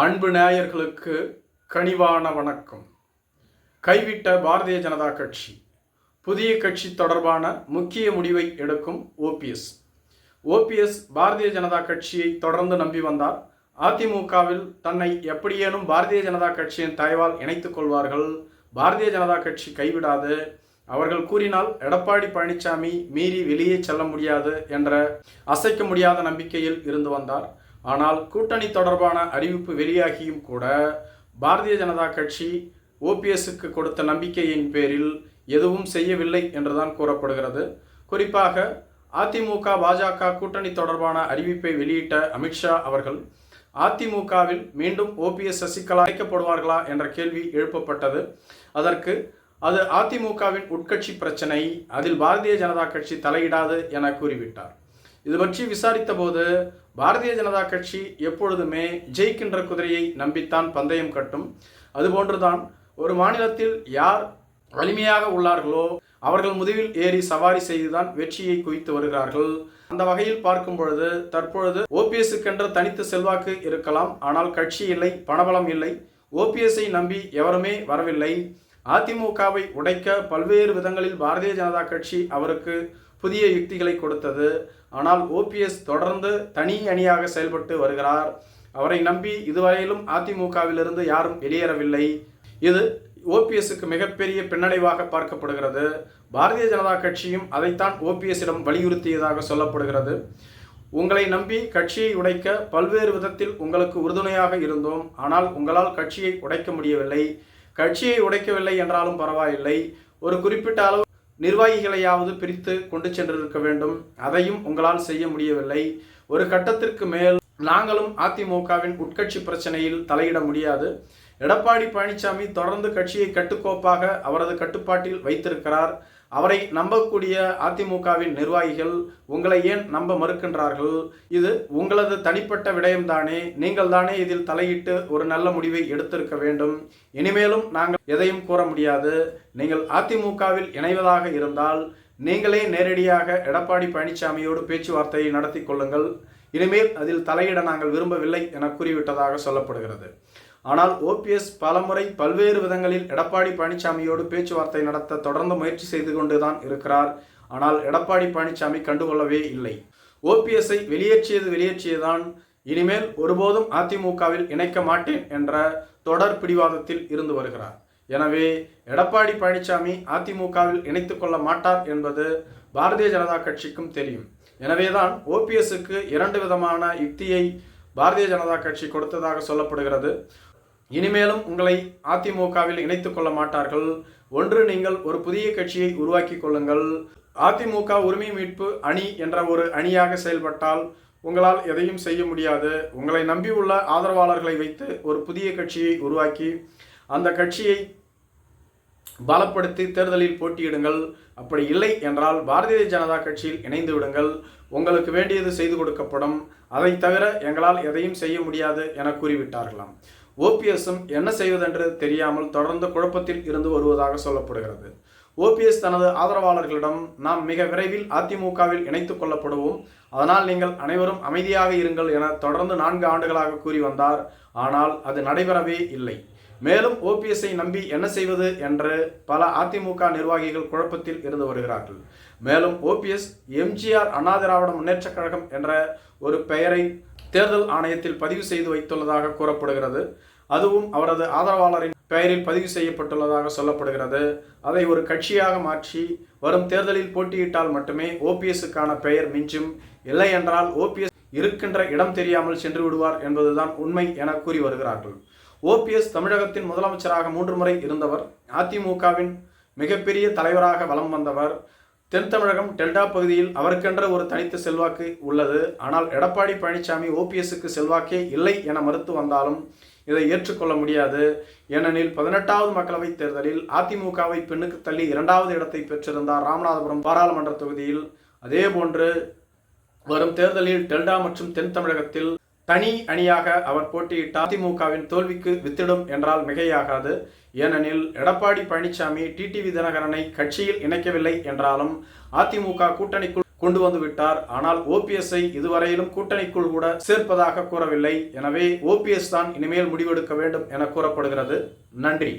அன்பு நேயர்களுக்கு கனிவான வணக்கம். கைவிட்ட பாரதிய ஜனதா கட்சி. புதிய கட்சி தொடர்பான முக்கிய முடிவை எடுக்கும் ஓபிஎஸ் ஓபிஎஸ் பாரதிய ஜனதா கட்சியை தொடர்ந்து நம்பி வந்தார். அதிமுகவில் தன்னை எப்படியேனும் பாரதிய ஜனதா கட்சியின் தயவால் இணைத்துக் கொள்வார்கள். பாரதிய ஜனதா கட்சி கைவிடாது. அவர்கள் கூறினால் எடப்பாடி பழனிசாமி மீறி வெளியே செல்ல முடியாது என்ற அசைக்க முடியாத நம்பிக்கையில் இருந்து வந்தார். ஆனால் கூட்டணி தொடர்பான அறிவிப்பு வெளியாகியும் கூட பாரதிய ஜனதா கட்சி ஓபிஎஸ்க்கு கொடுத்த நம்பிக்கையின் பேரில் எதுவும் செய்யவில்லை என்றுதான் கூறப்படுகிறது. குறிப்பாக அதிமுக பாஜக கூட்டணி தொடர்பான அறிவிப்பை வெளியிட்ட அமித்ஷா அவர்கள் அதிமுகவில் மீண்டும் ஓபிஎஸ் சசிகலா அழைக்கப்படுவார்களா என்ற கேள்வி எழுப்பப்பட்டது. அதற்கு அது அதிமுகவின் உட்கட்சி பிரச்சனை அதில் பாரதிய ஜனதா கட்சி தலையிடாது என கூறிவிட்டார். இது பற்றி விசாரித்த போது பாரதிய ஜனதா கட்சி எப்பொழுதுமே ஜெயிக்கின்ற குதிரையை நம்பித்தான் பந்தயம் கட்டும். அதுபோன்றுதான் ஒரு மாநிலத்தில் யார் வலிமையாக உள்ளார்களோ அவர்கள் முதுகில் ஏறி சவாரி செய்துதான் வெற்றியை குவித்து வருகிறார்கள். அந்த வகையில் பார்க்கும் பொழுது தற்பொழுது ஓபிஎஸ்க்கென்ற தனித்த செல்வாக்கு இருக்கலாம் ஆனால் கட்சி இல்லை பணபலம் இல்லை. ஓபிஎஸ்ஐ நம்பி எவருமே வரவில்லை. அதிமுகவை உடைக்க பல்வேறு விதங்களில் பாரதிய ஜனதா கட்சி அவருக்கு புதிய யுக்திகளை கொடுத்தது. ஆனால் ஓபிஎஸ் தொடர்ந்து தனி அணியாக செயல்பட்டு வருகிறார். அவரை நம்பி இதுவரையிலும் அதிமுகவிலிருந்து யாரும் வெளியேறவில்லை. இது ஓபிஎஸ்க்கு மிகப்பெரிய பின்னடைவாக பார்க்கப்படுகிறது. பாரதிய ஜனதா கட்சியும் அதைத்தான் ஓபிஎஸ்ஸிடம் வலியுறுத்தியதாக சொல்லப்படுகிறது. உங்களை நம்பி கட்சியை உடைக்க பல்வேறு விதத்தில் உங்களுக்கு உறுதுணையாக இருந்தோம். ஆனால் உங்களால் கட்சியை உடைக்க முடியவில்லை. கட்சியை உடைக்கவில்லை என்றாலும் பரவாயில்லை. ஒரு குறிப்பிட்ட அளவு நிர்வாகிகளையாவது பிரித்து கொண்டு சென்றிருக்க வேண்டும். அதையும் உங்களால் செய்ய முடியவில்லை. ஒரு கட்டத்திற்கு மேல் நாங்களும் அதிமுகவின் உட்கட்சி பிரச்சனையில் தலையிட முடியாது. எடப்பாடி பழனிசாமி தொடர்ந்து கட்சியை கட்டுக்கோப்பாக அவரது கட்டுப்பாட்டில் வைத்திருக்கிறார். அவரை நம்பக்கூடிய அதிமுகவின் நிர்வாகிகள் உங்களை ஏன் நம்ப மறுக்கின்றார்கள்? இது உங்களது தனிப்பட்ட விடயம்தானே. நீங்கள் தானே இதில் தலையிட்டு ஒரு நல்ல முடிவை எடுத்திருக்க வேண்டும். இனிமேலும் நாங்கள் எதையும் கூற முடியாது. நீங்கள் அதிமுகவில் இணைவதாக இருந்தால் நீங்களே நேரடியாக எடப்பாடி பழனிசாமியோடு பேச்சுவார்த்தையை நடத்தி கொள்ளுங்கள். இனிமேல் அதில் தலையிட நாங்கள் விரும்பவில்லை என கூறிவிட்டதாக சொல்லப்படுகிறது. ஆனால் ஓபிஎஸ் பலமுறை பல்வேறு விதங்களில் எடப்பாடி பழனிசாமியோடு பேச்சுவார்த்தை நடத்த தொடர்ந்து முயற்சி செய்து கொண்டுதான் இருக்கிறார். ஆனால் எடப்பாடி பழனிசாமி கண்டுகொள்ளவே இல்லை. ஓபிஎஸ்ஐ வெளியேற்றியது வெளியேற்றியதான். இனிமேல் ஒருபோதும் அதிமுகவில் இணைக்க மாட்டேன் என்ற தொடர் பிடிவாதத்தில் இருந்து வருகிறார். எனவே எடப்பாடி பழனிசாமி அதிமுகவில் இணைத்து கொள்ள மாட்டார் என்பது பாரதிய ஜனதா கட்சிக்கும் தெரியும். எனவேதான் ஓபிஎஸ்க்கு இரண்டு விதமான யுக்தியை பாரதிய ஜனதா கட்சி கொடுத்ததாக சொல்லப்படுகிறது. இனிமேலும் உங்களை அதிமுகவில் இணைத்துக் கொள்ள மாட்டார்கள். ஒன்று நீங்கள் ஒரு புதிய கட்சியை உருவாக்கி கொள்ளுங்கள். அதிமுக உரிமை மீட்பு அணி என்ற ஒரு அணியாக செயல்பட்டால் உங்களால் எதையும் செய்ய முடியாது. உங்களை நம்பியுள்ள ஆதரவாளர்களை வைத்து ஒரு புதிய கட்சியை உருவாக்கி அந்த கட்சியை பலப்படுத்தி தேர்தலில் போட்டியிடுங்கள். அப்படி இல்லை என்றால் பாரதிய ஜனதா கட்சியில் இணைந்து விடுங்கள். உங்களுக்கு வேண்டியது செய்து கொடுக்கப்படும். அதை தவிர எங்களால் எதையும் செய்ய முடியாது என கூறிவிட்டார்களாம். ஓபிஎஸ்ஸும் என்ன செய்வதென்று தெரியாமல் தொடர்ந்து குழப்பத்தில் இருந்து வருவதாக சொல்லப்படுகிறது. ஓபிஎஸ் தனது ஆதரவாளர்களிடம் நாம் மிக விரைவில் அதிமுகவில் இணைத்துக் கொள்ளப்படுவோம். அதனால் நீங்கள் அனைவரும் அமைதியாக இருங்கள் என தொடர்ந்து நான்கு ஆண்டுகளாக கூறி வந்தார். ஆனால் அது நடைபெறவே இல்லை. மேலும் ஓபிஎஸ்ஐ நம்பி என்ன செய்வது என்று பல அதிமுக நிர்வாகிகள் குழப்பத்தில் இருந்து வருகிறார்கள். மேலும் ஓபிஎஸ் எம்ஜிஆர் அண்ணா திராவிட முன்னேற்றக் கழகம் என்ற ஒரு பெயரை தேர்தல் ஆணையத்தில் பதிவு செய்து வைத்துள்ளதாக கூறப்படுகிறது. அதுவும் அவரது ஆதரவாளரின் பெயரில் பதிவு செய்யப்பட்டுள்ளதாக சொல்லப்படுகிறது. அதை ஒரு கட்சியாக மாற்றி வரும் தேர்தலில் போட்டியிட்டால் மட்டுமே ஓபிஎஸ்ஸுக்கான பெயர் மிஞ்சும். இல்லை என்றால் ஓபிஎஸ் இருக்கின்ற இடம் தெரியாமல் சென்று விடுவார் என்பதுதான் உண்மை என கூறி வருகிறார்கள். ஓபிஎஸ் தமிழகத்தின் முதலமைச்சராக மூன்று முறை இருந்தவர் அதிமுகவின் மிகப்பெரிய தலைவராக வலம் வந்தவர் தென் தமிழகம் டெல்டா பகுதியில் அவருக்கென்ற ஒரு தனித்த செல்வாக்கு உள்ளது. ஆனால் எடப்பாடி பழனிசாமி ஓபிஎஸ்க்கு செல்வாக்கே இல்லை என மறுத்து வந்தாலும் இதை ஏற்றுக்கொள்ள முடியாது. ஏனெனில் பதினெட்டாவது மக்களவைத் தேர்தலில் அதிமுகவை பெண்ணுக்கு தள்ளி இரண்டாவது இடத்தை பெற்றிருந்தார் ராமநாதபுரம் பாராளுமன்ற தொகுதியில். அதேபோன்று வரும் தேர்தலில் டெல்டா மற்றும் தென் தமிழகத்தில் தனி அணியாக அவர் போட்டியிட்ட அதிமுகவின் தோல்விக்கு வித்திடும் என்றால் மிகையாகாது. ஏனெனில் எடப்பாடி பழனிசாமி டிடிவி தினகரனை கட்சியில் இணைக்கவில்லை என்றாலும் அதிமுக கூட்டணிக்குள் கொண்டு வந்து விட்டார். ஆனால் ஓபிஎஸ்ஐ இதுவரையிலும் கூட்டணிக்குள் கூட சேர்ப்பதாக கூறவில்லை. எனவே ஓபிஎஸ் தான் இனிமேல் முடிவெடுக்க வேண்டும் என கூறப்படுகிறது. நன்றி.